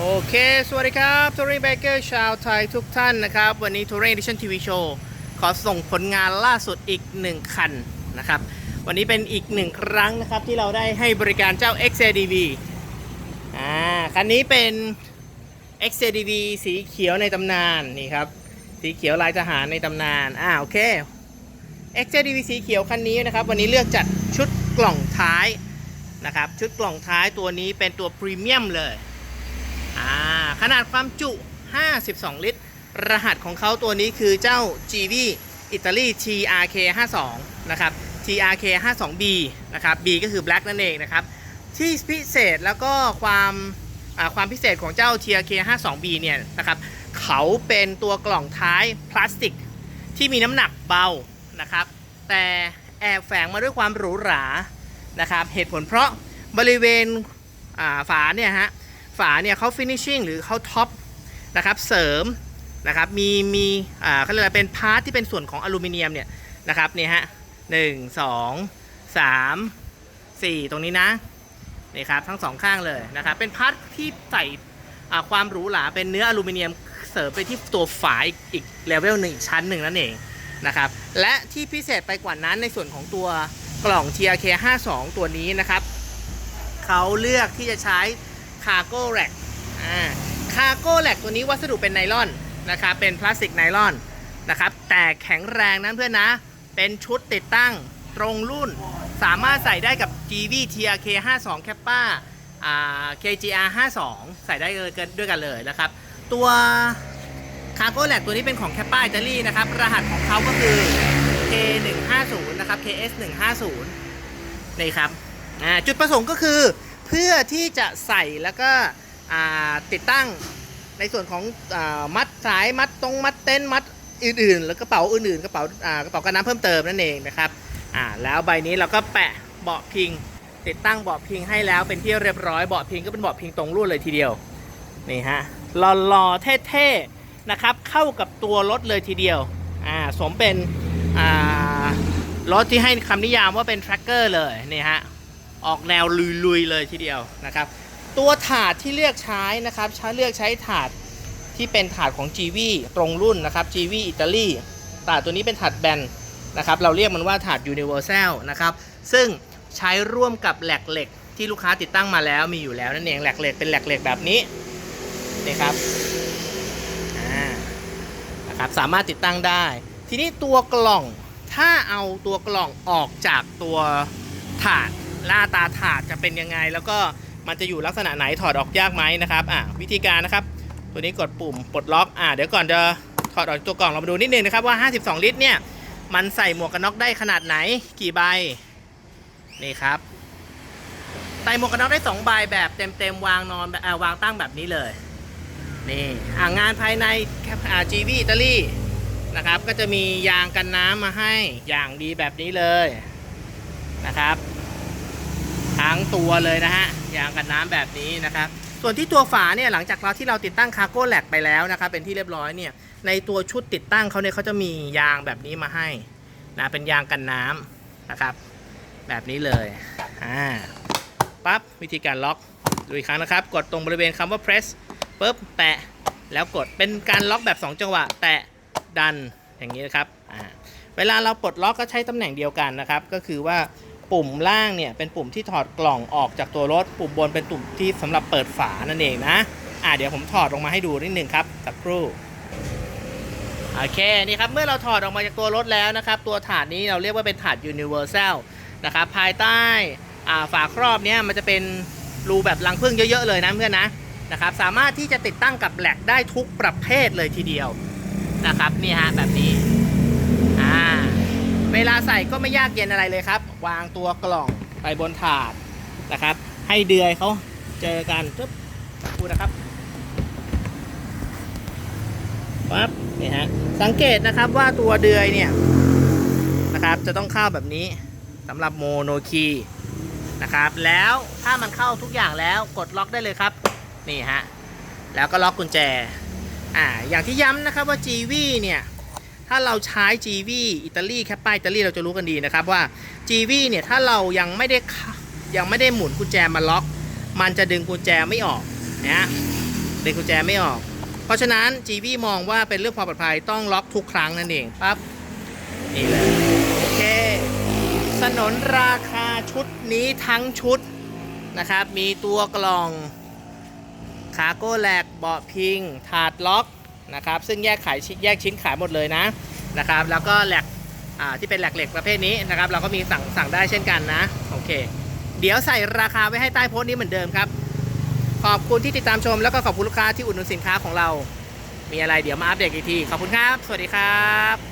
โอเค สวัสดีครับทัวริงเบเกอร์ชาวไทยทุกท่านนะครับ วันนี้ทัวริงดิชั่นทีวีโชว์ขอส่งผลงานล่าสุดอีกหนึ่งคันนะครับ วันนี้เป็นอีกหนึ่งครั้งนะครับ ที่เราได้ให้บริการเจ้า XADV อ่า คันนี้เป็น XADV สีเขียวในตำนานนี่ครับ สีเขียวลายทหารในตำนาน อ่า โอเค XADV สีเขียวคันนี้นะครับ วันนี้เลือกจัดชุดกล่องท้ายนะครับ ชุดกล่องท้ายตัวนี้เป็นตัวพรีเมียมเลย อ่าขนาดความจุ 52 ลิตร รหัสของเขาตัวนี้คือเจ้า GV อิตาลี TRK 52นะครับ TRK 52B นะครับ B ก็คือ Black นั่นเองนะครับ ที่พิเศษแล้วก็ความความพิเศษของเจ้า TRK 52B เนี่ยนะครับเขาเป็นตัวกล่องท้ายพลาสติกที่มีน้ำหนักเบานะครับ แต่แอบแฝงมาด้วยความหรูหรานะครับ เหตุผลเพราะบริเวณฝาเนี่ยฮะ ฝาเนี่ยเขาฟินิชชิ่งหรือเขาท็อปนะครับเสริมนะครับมีมีอ่าเขาเรียกอะไรเป็นพาร์ทที่เป็นส่วนของอลูมิเนียมเนี่ยนะครับนี่ฮะหนึ่งสองสามสี่ตรงนี้นะนี่ครับทั้งสองข้างเลยนะครับเป็นพาร์ทที่ใส่อ่าความหรูหราเป็นเนื้ออลูมิเนียมเสริมไปที่ตัวฝาอีกเลเวลหนึ่งอีกชั้นหนึ่งนั่นเองนะครับและที่พิเศษไปกว่านั้นในส่วนของตัวกล่อง TRK 52 ตัวนี้นะครับเขาเลือกที่จะใช้ คาร์โก้แร็กอ่าคาร์โก้แร็กตัวนี้วัสดุเป็นไนลอนนะครับเป็นพลาสติกไนลอนนะครับแต่แข็งแรงนั้นเพื่อนนะ เป็นชุดติดตั้งตรงรุ่น สามารถใส่ได้กับ GV TRK 52 Kappa อ่า KGR 52 ใส่ได้เลยกันด้วยกันเลยนะครับ ตัวคาร์โก้แร็กตัวนี้เป็นของ Kappa อิตาลีนะครับ รหัสของเขาก็คือ K150 นะครับ KS 150 นี่ครับจุดประสงค์ก็คือ เพื่อที่จะใส่แล้วก็ติดตั้งในส่วนของอมัดสายมัดตรงมัดเต้นมัดอื่นๆ แล้วกระเป๋าอื่นๆกระเป๋ากระเป๋ากันน้ำเพิ่มเติมนั่นเองนะครับแล้วใบนี้เราก็แปะเบาะพิง ติดตั้งเบาะพิงให้แล้วเป็นที่เรียบร้อยเบาะพิงก็เป็นเบาะพิงตรงรุ่นเลยทีเดียวนี่ฮะหล่อๆเท่ๆนะครับเข้ากับตัวรถเลยทีเดียวอ่าสมเป็นอ่ารถที่ให้คำนิยามว่าเป็นแทร็กเกอร์เลยนี่ฮะ ออกแนวลุยๆเลยทีเดียวนะครับ ตัวถาดที่เลือกใช้นะครับใช้เลือกใช้ถาดที่เป็นถาดของ GV ตรงรุ่นนะครับ GV อิตาลีถาดตัวนี้เป็นถาดแบนนะครับเราเรียกมันว่าถาด Universal นะครับซึ่งใช้ร่วมกับแหลกเหล็กที่ลูกค้าติดตั้งมาแล้วมีอยู่แล้วนั่นเองแหลกเหล็กเป็นแหลกเหล็กแบบนี้นี่ครับอ่านะครับสามารถติดตั้งได้ ทีนี้ตัวกล่องถ้าเอาตัวกล่องออกจากตัวถาด หน้าตาถาดจะเป็นยังไง แล้วก็มันจะอยู่ลักษณะไหนถอดออกยากไหมนะครับอะวิธีการนะครับ ตัวนี้กดปุ่มปลดล็อกอะเดี๋ยวก่อนจะถอดออกตัวกล่องเรามาดูนิดนึงนะครับว่า 52 ลิตรเนี่ยมันใส่หมวกกันน็อกได้ขนาดไหนกี่ใบนี่ครับใส่หมวกกันน็อกได้2ใบแบบเต็มๆวางนอนแบบอ่าวางตั้งแบบนี้เลยนี่อ่างานภายในอ่า GV อิตาลีนะครับ ก็จะมียางกันน้ำมาให้อย่างดีแบบนี้เลยนะครับ ทั้งตัวเลยนะฮะยางกันน้ำแบบนี้นะครับ ส่วนที่ตัวฝาเนี่ยหลังจากเราที่เราติดตั้งคาร์โก้แลกไปแล้วนะครับเป็นที่เรียบร้อยเนี่ยในตัวชุดติดตั้งเขาเนี่ยเขาจะมียางแบบนี้มาให้นะเป็นยางกันน้ำนะครับ แบบนี้เลยอ่าปั๊บวิธีการล็อกดูอีกครั้งนะครับ กดตรงบริเวณคำว่า press ปุ๊บแตะแล้วกดเป็นการล็อกแบบ 2 จังหวะ แตะดันอย่างนี้นะครับอ่าเวลาเราปลดล็อกก็ใช้ตำแหน่งเดียวกันนะครับ ก็คือว่า ปุ่มล่างเนี่ยเป็นปุ่มที่ถอดกล่องออกจากตัวรถ ปุ่มบนเป็นปุ่มที่สำหรับเปิดฝานั่นเองนะอ่าเดี๋ยวผมถอดออกมาให้ดูนิดหนึ่งครับสักครู่โอเคนี่ครับเมื่อเราถอดออกมาจากตัวรถแล้วนะครับ ตัวถาดนี้เราเรียกว่าเป็นถาด universal นะครับภายใต้อ่าฝาครอบเนี่ยมันจะเป็นรูแบบรังผึ้งเยอะๆเลยนะเพื่อนนะนะครับสามารถที่จะติดตั้งกับแหลกได้ทุกประเภทเลยทีเดียวนะครับนี่ฮะแบบนี้ เวลาใส่ก็ไม่ยากเย็นอะไรเลยครับ วางตัวกล่องไปบนถาดนะครับ ให้เดือยเขาเจอกันปึ๊บคูนะครับปั๊บนี่ฮะสังเกตนะครับว่าตัวเดือยเนี่ยนะครับจะต้องเข้าแบบนี้สำหรับโมโนคีนะครับแล้วถ้ามันเข้าทุกอย่างแล้วกดล็อกได้เลยครับนี่ฮะแล้วก็ล็อกกุญแจอ่าอย่างที่ย้ำนะครับว่า GV เนี่ย ถ้าเราใช้ GV อิตาลีแคปป้าอิตาลีเราจะรู้กันดีนะครับว่า GV เนี่ยถ้าเรายังไม่ได้ยังไม่ได้หมุนกุญแจมาล็อก มันจะดึงกุญแจไม่ออกนะฮะดึงกุญแจไม่ออก เพราะฉะนั้น GV มองว่าเป็นเรื่องความปลอดภัยต้องล็อกทุกครั้งนั่นเองปั๊บนี่เลยโอเคสนนราคาชุดนี้ทั้งชุดนะครับ มีตัวกล่องคาโก้แลกเบาะพิง ถาดล็อก นะครับ ซึ่งแยกขายแยกชิ้นขายหมดเลยนะนะครับ แล้วก็แหลกที่เป็นแหลกเหล็กประเภทนี้นะครับ เราก็มีสั่งสั่งได้เช่นกันนะโอเค เดี๋ยวใส่ราคาไว้ให้ใต้โพสต์นี้เหมือนเดิมครับ ขอบคุณที่ติดตามชม แล้วก็ขอบคุณลูกค้าที่อุดหนุนสินค้าของเรา มีอะไรเดี๋ยวมาอัปเดตอีกที ขอบคุณครับ สวัสดีครับ